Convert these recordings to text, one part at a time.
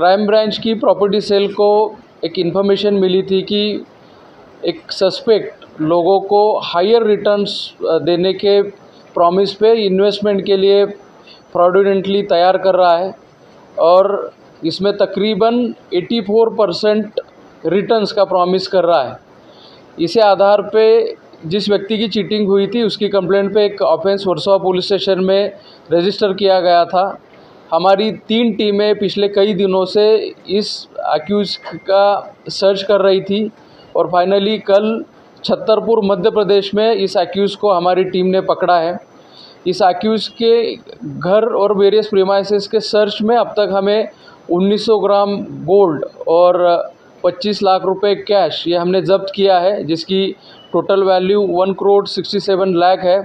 Crime branch की property cell को एक इन्फॉर्मेशन मिली थी कि एक सस्पेक्ट लोगों को हायर रिटर्न्स देने के प्रॉमिस पे इन्वेस्टमेंट के लिए फ्रॉडुलेंटली तैयार कर रहा है और इसमें तकरीबन 84 परसेंट रिटर्न्स का प्रॉमिस कर रहा है। इसी आधार पे जिस व्यक्ति की चीटिंग हुई थी, उसकी कंप्लेंट पे एक ऑफेंस वर्सोवा पुलिस स्टेशन में रजिस्टर किया गया था। हमारी तीन टीमें पिछले कई दिनों से इस अक्यूज का सर्च कर रही थी और फाइनली कल छतरपुर मध्य प्रदेश में इस अक्यूज़ को हमारी टीम ने पकड़ा है। इस अक्यूज़ के घर और वेरियस प्रीमाइसिस के सर्च में अब तक हमें 1900 ग्राम गोल्ड और 25 लाख रुपए कैश ये हमने जब्त किया है, जिसकी total value one crore sixty seven lakh है।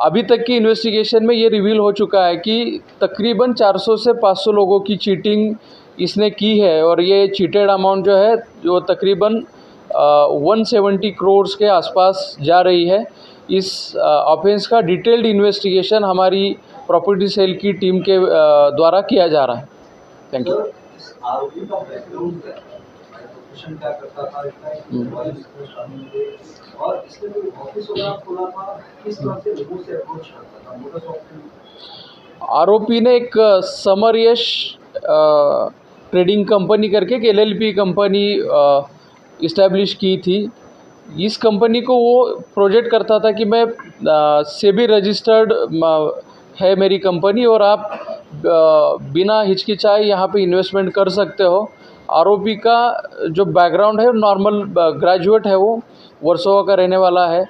अभी तक की इन्वेस्टिगेशन में ये रिवील हो चुका है कि तकरीबन 400 से 500 लोगों की चीटिंग इसने की है और ये चीटेड अमाउंट जो है, वो तकरीबन वन सेवेंटी करोड्स के आसपास जा रही है। इस ऑफेंस का डिटेल्ड इन्वेस्टिगेशन हमारी प्रॉपर्टी सेल की टीम के द्वारा किया जा रहा है। थैंक यू आरोपी क्या करता था हम्म। इसमें और कोई ऑफ़िस वगैरह खोला था किस तरह से लोगों से अप्रोच करता था ने एक अ, समर यश ट्रेडिंग कंपनी करके एक एलएलपी कंपनी इस्टेब्लिश की थी। इस कंपनी को वो प्रोजेक्ट करता था कि मैं सेबी रजिस्टर्ड है मेरी कंपनी और आप बिना हिचकिचाए यहाँ पे इन्वेस्टमेंट कर सकते हो। आरोपी का जो बैकग्राउंड है नॉर्मल ग्रेजुएट है वो, वर्सोवा का रहने वाला है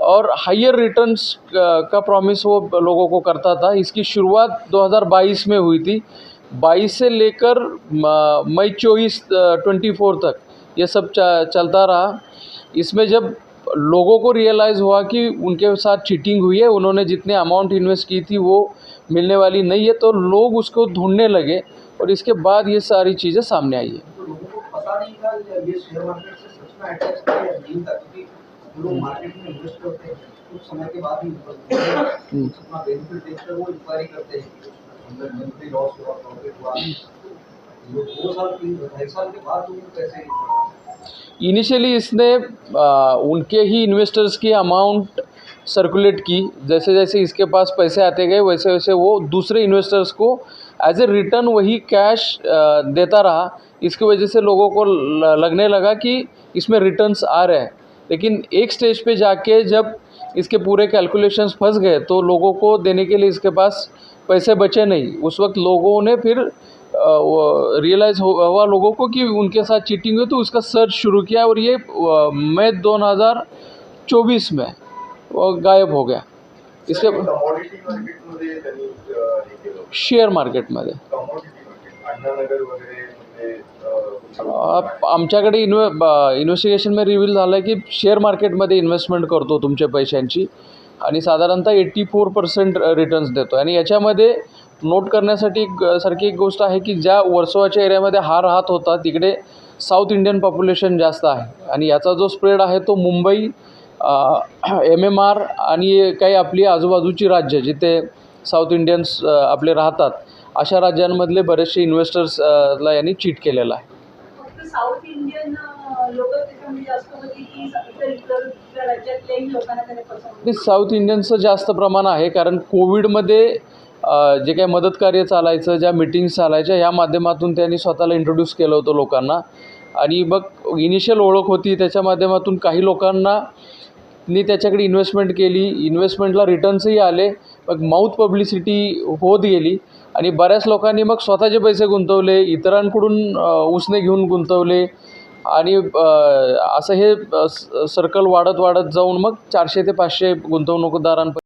और हाइयर रिटर्न्स का प्रॉमिस वो लोगों को करता था। इसकी शुरुआत 2022 में हुई थी। 22 से लेकर मई चौबीस ट्वेंटी फोर तक ये सब चलता रहा। इसमें जब लोगों को रियलाइज़ हुआ कि उनके साथ चीटिंग हुई है, उन्होंने जितने अमाउंट इन्वेस्ट की थी वो मिलने वाली नहीं है तो लोग उसको ढूँढने लगे और इसके बाद ये सारी चीज़ें सामने आई है। तो इनिशियली इसने आ, उनके ही इन्वेस्टर्स की अमाउंट सर्कुलेट की। जैसे जैसे इसके पास पैसे आते गए वैसे वैसे वो दूसरे इन्वेस्टर्स को एज ए रिटर्न वही कैश देता रहा। इसकी वजह से लोगों को लगने लगा कि इसमें रिटर्न्स आ रहे हैं। लेकिन एक स्टेज पे जाके जब इसके पूरे कैलकुलेशंस फंस गए तो लोगों को देने के लिए इसके पास पैसे बचे नहीं। उस वक्त लोगों ने फिर रियलाइज़ हुआ लोगों को कि उनके साथ चीटिंग हुई तो उसका सर्च शुरू किया और ये मई 2024 में वो गायब हो गया। इसके हे शेअर मार्केटमध्ये आमच्याकडे इन्वे इन्व्हेस्टिगेशन में रिव्हील झालं आहे की शेअर मार्केटमध्ये इन्व्हेस्टमेंट करतो तुमच्या पैशांची आणि साधारणतः एट्टी फोर पर्सेंट रिटर्न्स देतो आणि याच्यामध्ये नोट करण्यासाठी सारखी एक गोष्ट आहे की ज्या वर्सोवाच्या एरियामध्ये हा राहत होता तिकडे साऊथ इंडियन पॉप्युलेशन जास्त आहे. आणि याचा जो स्प्रेड आहे तो मुंबई एम एम आर आणि काही आपली आजूबाजूची राज्य जिथे साऊथ इंडियन्स आपले राहतात अशा राज्यांमधले बरेचसे इन्व्हेस्टर्सला यांनी चीट केलेलं आहे. साऊथ इंडियन साऊथ इंडियनचं जास्त प्रमाण आहे कारण कोविडमध्ये जे काही मदतकार्य चालायचं ज्या मिटिंग्स चालायच्या या माध्यमातून त्यांनी स्वतःला इंट्रोड्यूस केलं होतं लोकांना. आणि मग इनिशियल ओळख होती त्याच्या माध्यमातून काही लोकांना नी त्याच्याकडे इन्व्हेस्टमेंट केली. इन्व्हेस्टमेंटला रिटर्न्सही आले. मग माऊथ पब्लिसिटी होत गेली. आणि बऱ्याच लोकांनी मग स्वतःचे पैसे गुंतवले इतरांकडून उसने घेऊन गुंतवले. आणि असं हे सर्कल वाढत वाढत जाऊन मग चारशे ते पाचशे गुंतवणूकदारांपर्यंत